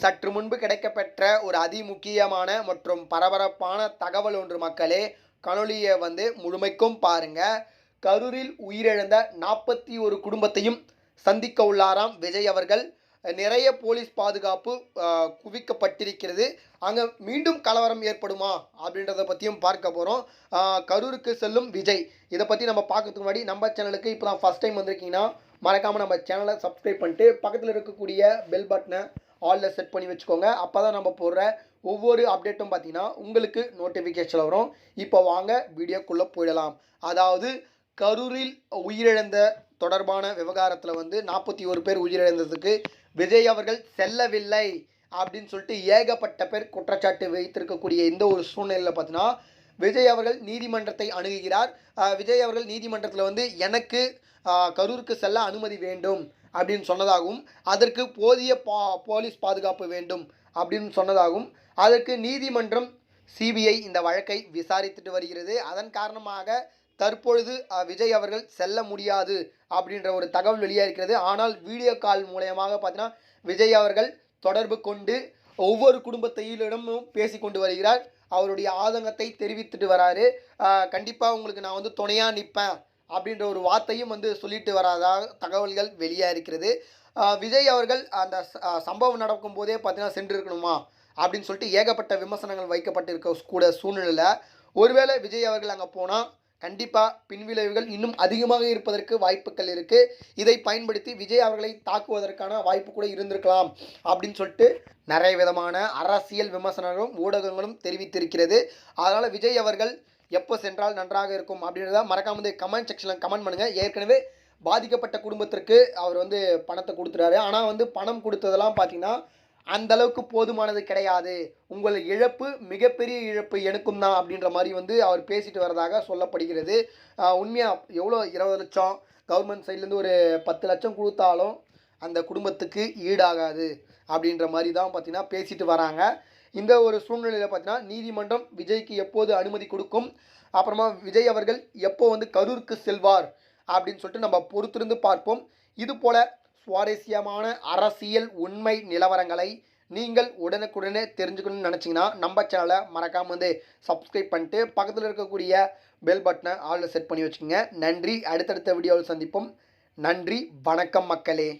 சற்று முன்பு கிடைக்கப்பெற்ற ஒரு அதிமுக்கியமான மற்றும் பரபரப்பான தகவல் ஒன்று மக்களே கனொலியை வந்து முழுமைக்கும் பாருங்க. கரூரில் உயிரிழந்த நாற்பத்தி ஒரு குடும்பத்தையும் சந்திக்க உள்ளாராம் விஜய் அவர்கள். நிறைய போலீஸ் பாதுகாப்பு குவிக்கப்பட்டிருக்கிறது. அங்கே மீண்டும் கலவரம் ஏற்படுமா அப்படின்றத பற்றியும் பார்க்க போகிறோம் கரூருக்கு செல்லும் விஜய். இதை பற்றி நம்ம பார்க்கறதுக்கு முன்னாடி நம்ம சேனலுக்கு இப்போ தான் ஃபஸ்ட் டைம் வந்திருக்கீங்கன்னா மறக்காமல் நம்ம சேனலை சப்ஸ்கிரைப் பண்ணிட்டு பக்கத்தில் இருக்கக்கூடிய பெல் பட்டனை ஆலில் செட் பண்ணி வச்சுக்கோங்க. அப்போ தான் நம்ம போடுற ஒவ்வொரு அப்டேட்டும் பார்த்தீங்கன்னா உங்களுக்கு நோட்டிஃபிகேஷன் வரும். இப்போ வாங்க வீடியோக்குள்ளே போயிடலாம். அதாவது கரூரில் உயிரிழந்த தொடர்பான விவகாரத்தில் வந்து நாற்பத்தி ஒரு பேர் உயிரிழந்ததுக்கு விஜய் அவர்கள் செல்லவில்லை அப்படின்னு சொல்லிட்டு ஏகப்பட்ட பேர் குற்றச்சாட்டு வைத்திருக்கக்கூடிய இந்த ஒரு சூழ்நிலையில் பார்த்தீங்கன்னா விஜய் அவர்கள் நீதிமன்றத்தை அணுகுகிறார். விஜய் அவர்கள் நீதிமன்றத்தில் வந்து எனக்கு கரூருக்கு செல்ல அனுமதி வேண்டும். அப்படின்னு சொன்னதாகவும் அதற்கு போதிய பா போலீஸ் பாதுகாப்பு வேண்டும் அப்படின்னு சொன்னதாகவும் அதற்கு நீதிமன்றம் சிபிஐ இந்த வழக்கை விசாரித்துட்டு வருகிறது. அதன் காரணமாக தற்பொழுது விஜய் அவர்கள் செல்ல முடியாது அப்படின்ற ஒரு தகவல் வெளியாகிறது ஆனால் வீடியோ கால் மூலயமாக பார்த்தீங்கன்னா விஜய் அவர்கள் தொடர்பு கொண்டு ஒவ்வொரு குடும்பத்தையிலிடமும் பேசி கொண்டு வருகிறார். அவருடைய ஆதங்கத்தை தெரிவித்துட்டு வராரு. கண்டிப்பாக உங்களுக்கு நான் வந்து துணையாக நிற்பேன் அப்படின்ற ஒரு வார்த்தையும் வந்து சொல்லிட்டு வராதாக தகவல்கள் வெளியாக இருக்கிறது. விஜய் அவர்கள் அந்த சம்பவம் நடக்கும் போதே பார்த்தீங்கன்னா சென்றிருக்கணுமா? அப்படின்னு சொல்லிட்டு ஏகப்பட்ட விமர்சனங்கள் வைக்கப்பட்டிருக்க கூட சூழ்நிலையில். ஒருவேளை விஜய் அவர்கள் அங்கே போனால் கண்டிப்பாக பின்விளைவுகள் இன்னும் அதிகமாக இருப்பதற்கு வாய்ப்புகள் இருக்குது இதை பயன்படுத்தி விஜய் அவர்களை தாக்குவதற்கான வாய்ப்பு கூட இருந்திருக்கலாம் அப்படின்னு சொல்லிட்டு நிறைய விதமான அரசியல் விமர்சனங்களும் ஊடகங்களும் தெரிவித்திருக்கிறது. அதனால் விஜய் அவர்கள் எப்போ சென்றால் நன்றாக இருக்கும் அப்படின்றத மறக்காம வந்து கமெண்ட் செக்ஷனில் கமெண்ட் பண்ணுங்கள் ஏற்கனவே பாதிக்கப்பட்ட குடும்பத்திற்கு அவர் வந்து பணத்தை கொடுத்துறாரு ஆனால் வந்து பணம் கொடுத்ததெல்லாம் பார்த்தீங்கன்னா அந்த அளவுக்கு போதுமானது கிடையாது. உங்கள் இழப்பு மிகப்பெரிய இழப்பு எனக்கும் தான் அப்படின்ற மாதிரி வந்து அவர் பேசிட்டு வரதாக சொல்லப்படுகிறது. உண்மையாக எவ்வளோ? இருபது லட்சம். கவர்மெண்ட் சைட்லேருந்து ஒரு பத்து லட்சம் கொடுத்தாலும் அந்த குடும்பத்துக்கு ஈடாகாது அப்படின்ற மாதிரி தான் பார்த்தீங்கன்னா பேசிட்டு வராங்க. இந்த ஒரு சூழ்நிலையில் பார்த்தீங்கன்னா நீதிமன்றம் விஜய்க்கு எப்போது அனுமதி கொடுக்கும்? அப்புறமா விஜய் அவர்கள் எப்போ வந்து கரூருக்கு செல்வார்? அப்படின்னு சொல்லிட்டு நம்ம பொறுத்திருந்து பார்ப்போம். இது போல சுவாரஸ்யமான அரசியல் உண்மை நிலவரங்களை நீங்கள் உடனுக்குடனே தெரிஞ்சுக்கணும்னு நினச்சிங்கன்னா நம்ம சேனலை மறக்காமல் வந்து சப்ஸ்கிரைப் பண்ணிட்டு பக்கத்தில் இருக்கக்கூடிய பெல் பட்டனை ஆளில் செட் பண்ணி வச்சுக்கோங்க. நன்றி. அடுத்தடுத்த வீடியோவில் சந்திப்போம். நன்றி. வணக்கம் மக்களே.